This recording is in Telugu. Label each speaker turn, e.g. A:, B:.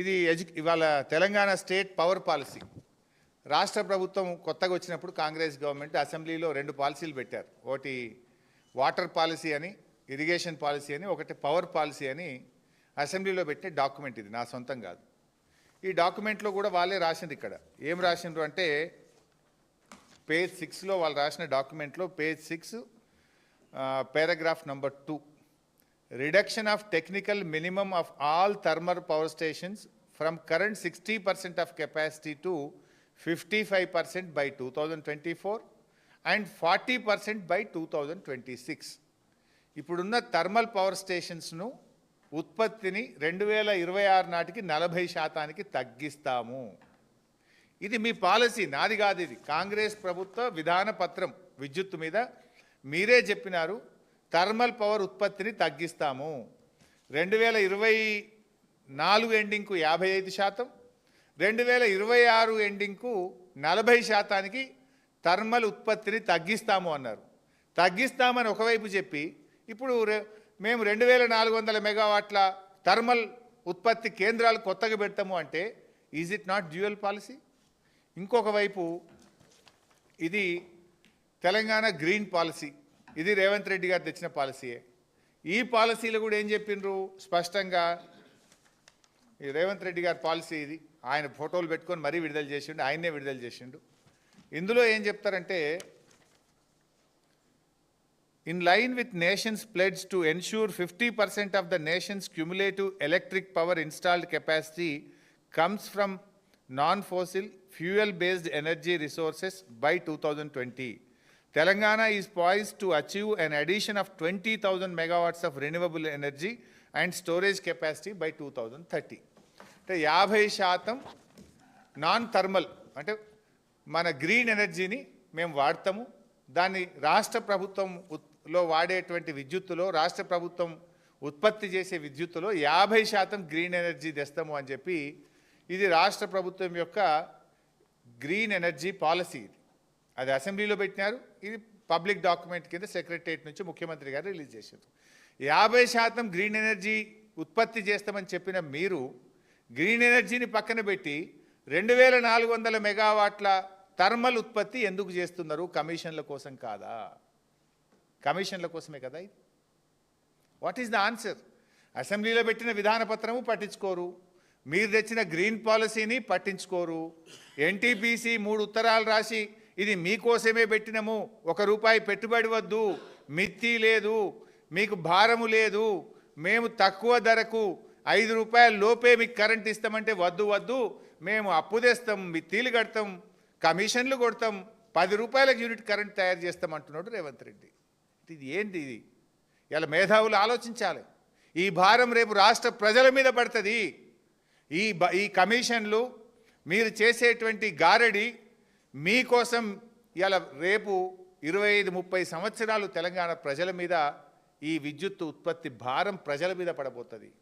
A: ఇది ఎడ్యు ఇవాళ తెలంగాణ స్టేట్ పవర్ పాలసీ. రాష్ట్ర ప్రభుత్వం కొత్తగా వచ్చినప్పుడు కాంగ్రెస్ గవర్నమెంట్ అసెంబ్లీలో రెండు పాలసీలు పెట్టారు. ఒకటి వాటర్ పాలసీ అని ఇరిగేషన్ పాలసీ అని ఒకటి పవర్ పాలసీ అని అసెంబ్లీలో పెట్టే డాక్యుమెంట్ ఇది. నా సొంతం కాదు. ఈ డాక్యుమెంట్లో కూడా వాళ్ళే రాసిండ్రు ఇక్కడ. ఏం రాసిండ్రు అంటే పేజ్ సిక్స్లో వాళ్ళు రాసిన డాక్యుమెంట్లో page six paragraph number two. Reduction of technical minimum of all thermal power stations from current 60% of capacity to 55% by 2024 and 40% by 2026. ఇప్పుడున్న థర్మల్ పవర్ స్టేషన్స్ను ఉత్పత్తిని రెండు వేల ఇరవై ఆరు నాటికి నలభై శాతానికి తగ్గిస్తాము. ఇది మీ పాలసీ నాది కాదు ఇది. కాంగ్రెస్ ప్రభుత్వ విధాన పత్రం విద్యుత్తు మీద మీరే చెప్పినారు. థర్మల్ పవర్ ఉత్పత్తిని తగ్గిస్తాము. రెండు వేల ఇరవై నాలుగు ఎండింగ్కు యాభై ఐదు శాతం రెండు వేల ఇరవై ఆరు ఎండింగ్కు నలభై శాతానికి థర్మల్ ఉత్పత్తిని తగ్గిస్తాము అన్నారు. తగ్గిస్తామని ఒకవైపు చెప్పి ఇప్పుడు రె- మేము రెండు వేల నాలుగు వందల మెగావాట్ల థర్మల్ ఉత్పత్తి కేంద్రాలు కొత్తగా పెడతాము అంటే is it not dual policy ఇంకొక వైపు ఇది తెలంగాణ గ్రీన్ పాలసీ. ఇది రేవంత్ రెడ్డి గారు తెచ్చిన పాలసీయే. ఈ పాలసీలు కూడా ఏం చెప్పినరు స్పష్టంగా ఈ రేవంత్ రెడ్డి గారి పాలసీ ఇది. ఆయన ఫోటోలు పెట్టుకొని మరీ విడుదల చేసిండు ఆయనే విడుదల చేసిండు. ఇందులో ఏం చెప్తారంటే in line with nation's pledges to ensure fifty percent of the nation's cumulative electric power installed capacity comes from non fossil fuel based energy resources by two thousand twenty Telangana is poised to achieve an addition of 20,000 megawatts of renewable energy and storage capacity by 2030. అంటే యాభై శాతం నాన్ థర్మల్ అంటే మన గ్రీన్ ఎనర్జీని మేము వాడతాము దాన్ని రాష్ట్ర ప్రభుత్వం లో వాడేటువంటి విద్యుత్తులో రాష్ట్ర ప్రభుత్వం ఉత్పత్తి చేసే విద్యుత్తులో యాభై శాతం గ్రీన్ ఎనర్జీ తెస్తాము అని చెప్పి ఇది రాష్ట్ర ప్రభుత్వం యొక్క గ్రీన్ ఎనర్జీ పాలసీ ఇది అది అసెంబ్లీలో పెట్టినారు. ఇది పబ్లిక్ డాక్యుమెంట్ కింద సెక్రటరియట్ నుంచి ముఖ్యమంత్రి గారు రిలీజ్ చేశారు. యాభై శాతం గ్రీన్ ఎనర్జీ ఉత్పత్తి చేస్తామని చెప్పిన మీరు గ్రీన్ ఎనర్జీని పక్కన పెట్టి రెండు వేల నాలుగు వందల మెగావాట్ల థర్మల్ ఉత్పత్తి ఎందుకు చేస్తున్నారు? కమిషన్ల కోసం కాదా? కమిషన్ల కోసమే కదా ఇది. వాట్ ఈస్ ద ఆన్సర్ అసెంబ్లీలో పెట్టిన విధాన పత్రము పట్టించుకోరు. మీరు తెచ్చిన గ్రీన్ పాలసీని పట్టించుకోరు. ఎన్టీపీసీ మూడు ఉత్తరాలు రాసి ఇది మీకోసమే పెట్టినము. ఒక రూపాయి పెట్టుబడి వద్దు. మిత్తి లేదు. మీకు భారము లేదు. మేము తక్కువ ధరకు ఐదు రూపాయల లోపే మీకు కరెంట్ ఇస్తామంటే వద్దు వద్దు. మేము అప్పు తెస్తాం మిత్తీలు కడతాం కమిషన్లు కొడతాం. పది రూపాయలకు యూనిట్ కరెంట్ తయారు చేస్తాం అంటున్నాడు రేవంత్ రెడ్డి. ఇది ఏంటి ఇది? ఇలా మేధావులు ఆలోచించాలి. ఈ భారం రేపు రాష్ట్ర ప్రజల మీద పడుతుంది. ఈ ఈ కమిషన్లు మీరు చేసేటువంటి గారడి మీకోసం ఇలా రేపు ఇరవై ఐదు ముప్పై సంవత్సరాలు తెలంగాణ ప్రజల మీద ఈ విద్యుత్ ఉత్పత్తి భారం ప్రజల మీద పడబోతుంది.